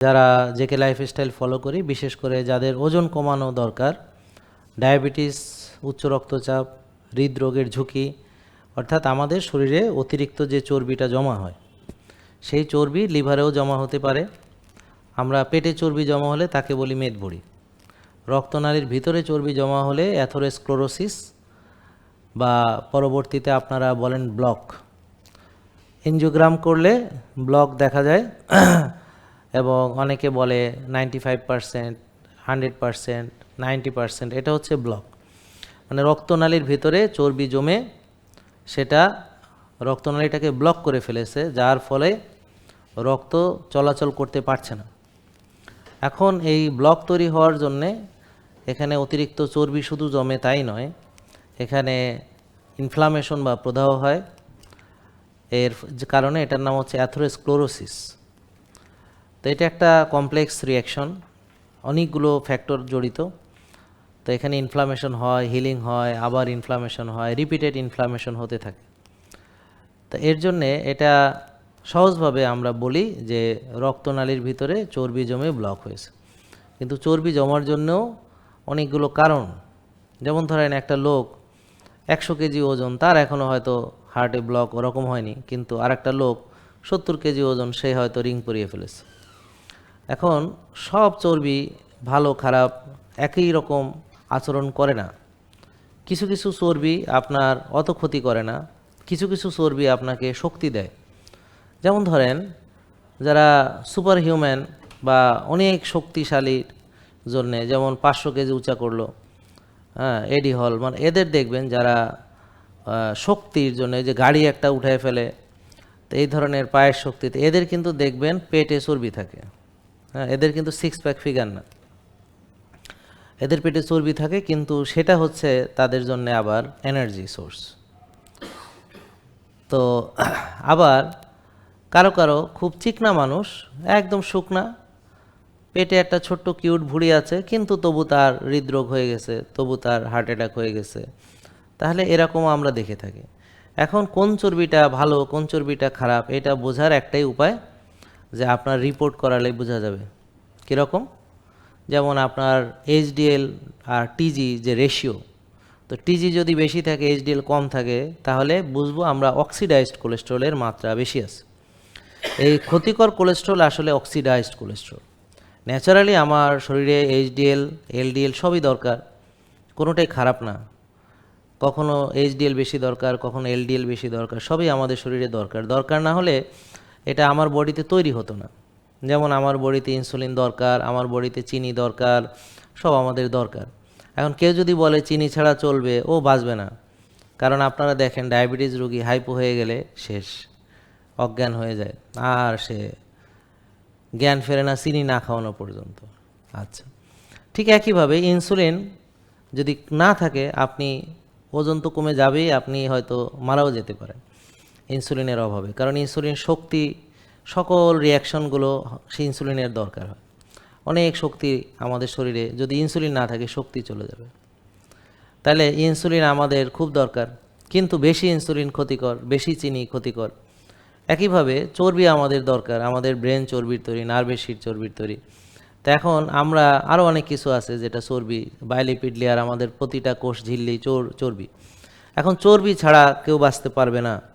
যারা JK lifestyle follow করি, বিশেষ করে যাদের ওজন কমানো দরকার ডায়াবেটিস উচ্চ রক্তচাপ, হৃদরোগের ঝুঁকি, অর্থাৎ আমাদের শরীরে অতিরিক্ত যে চর্বিটা জমা হয়, সেই চর্বি লিভারেও জমা হতে পারে। আমরা পেটে চর্বি জমা হলে তাকে বলি মেদবড়ি। রক্তনালীর ভিতরে চর্বি জমা হলে অ্যাথোরেস্ক্লোরোসিস বা পরবর্তীতে আপনারা বলেন ব্লক এনজিওগ্রাম করলে ব্লক দেখা যায়। এবং অনেকে বলে ninety five percent, hundred percent, ninety percent, এটা হচ্ছে ব্লক। মানে রক্তনালীর ভিতরে চর্বি জমে সেটা রক্তনালীটাকে ব্লক করে ফেলেছে, যার ফলে রক্ত চলাচল করতে পারছে না। এখন এই ব্লক তৈরি হওয়ার জন্যে এখানে অতিরিক্ত চর্বি শুধু জমে তাই নয়, এখানে ইনফ্লামেশন বা প্রদাহ হয়। এর কারণে এটার নাম হচ্ছে অ্যাথোরেস্ক্লোরোসিস তো এটা একটা কমপ্লেক্স রিয়াকশন অনেকগুলো ফ্যাক্টর জড়িত। তো এখানে ইনফ্লামেশন হয় হিলিং হয়, আবার ইনফ্লামেশন হয় রিপিটেড ইনফ্লামেশন হতে থাকে। তো এর জন্যে এটা সহজভাবে আমরা বলি যে রক্তনালীর ভিতরে চর্বি জমে ব্লক হয়েছে। কিন্তু চর্বি জমার জন্যও অনেকগুলো কারণ। যেমন ধরেন একটা লোক একশো কেজি ওজন, তার এখনও হয়তো হার্টে ব্লক ওরকম হয়নি, কিন্তু আরেকটা লোক সত্তর কেজি ওজন, সে হয়তো রিং পরিয়ে ফেলেছে। এখন সব চর্বি ভালো, খারাপ, একই রকম আচরণ করে না। কিছু কিছু চর্বি আপনার অত ক্ষতি করে না, কিছু কিছু চর্বি আপনাকে শক্তি দেয়। যেমন ধরেন, যারা সুপার হিউম্যান বা অনেক শক্তিশালীর জন্যে, যেমন পাঁচশো কেজি উঁচা করল হ্যাঁ এডি হল মানে এদের দেখবেন যারা শক্তির জন্য, যে গাড়ি একটা উঠায় ফেলে, তো এই ধরনের পায়ের শক্তিতে, এদের কিন্তু দেখবেন পেটে চর্বি থাকে। হ্যাঁ এদের কিন্তু সিক্স প্যাক ফিগার না। এদের পেটে চর্বি থাকে, কিন্তু সেটা হচ্ছে তাদের জন্য আবার এনার্জি সোর্স তো, আবার কারও কারও খুব চিকনা মানুষ, একদম শুকনা, পেটে একটা ছোট্ট কিউট ভুঁড়ি আছে, কিন্তু তবু তার হৃদরোগ হয়ে গেছে, তবু তার হার্ট অ্যাটাক হয়ে গেছে। তাহলে এরকমও আমরা দেখে থাকি। এখন কোন চর্বিটা ভালো, কোন চর্বিটা খারাপ, এটা বোঝার একটাই উপায় যে আপনার রিপোর্ট করালে বোঝা যাবে। কীরকম? যেমন আপনার এইচডিএল আর টিজি যে রেশিও তো টিজি যদি বেশি থাকে এইচডিএল কম থাকে, তাহলে বুঝব আমরা অক্সিডাইজড কোলেস্ট্রলের মাত্রা বেশি আছে। এই ক্ষতিকর কোলেস্ট্রল আসলে অক্সিডাইজড কোলেস্ট্রল ন্যাচারালি আমার শরীরে এইচডিএল এলডিএল সবই দরকার, কোনোটাই খারাপ না। কখনো এইচডিএল বেশি দরকার, কখনো এলডিএল বেশি দরকার, সবই আমাদের শরীরে দরকার। দরকার না হলে এটা আমার বডিতে তৈরি হতো না। যেমন আমার বডিতে ইনসুলিন দরকার, আমার বডিতে চিনি দরকার, সব আমাদের দরকার। এখন কেউ যদি বলে চিনি ছাড়া চলবে, ও বাঁচবে না। কারণ আপনারা দেখেন, ডায়াবেটিস রোগী হাইপো হয়ে গেলে শেষ, অজ্ঞান হয়ে যায়। আর সে জ্ঞান ফেরে না, চিনি না খাওয়ানো পর্যন্ত। আচ্ছা ঠিক একইভাবে ইনসুলিন যদি না থাকে, আপনি ওজন তো কমে যাবেই, আপনি হয়তো মারাও যেতে পারেন। ইনসুলিনের অভাবে। কারণ ইনসুলিন শক্তি, সকল রিয়াকশনগুলো সেই ইনসুলিনের দরকার হয়। অনেক শক্তি আমাদের শরীরে, যদি ইনসুলিন না থাকে শক্তি চলে যাবে। তাহলে ইনসুলিন আমাদের খুব দরকার। কিন্তু বেশি ইনসুলিন ক্ষতিকর, বেশি চিনি ক্ষতিকর। একইভাবে চর্বি আমাদের দরকার, আমাদের ব্রেন চর্বির তৈরি, নার্ভের শির চর্বির তৈরি। তো এখন আমরা আরও অনেক কিছু আছে যেটা চর্বি বায়োলিপিড লেয়ার আমাদের প্রতিটা কোষ, ঝিল্লি, চোর, চর্বি। এখন চর্বি ছাড়া কেউ বাঁচতে পারবে না।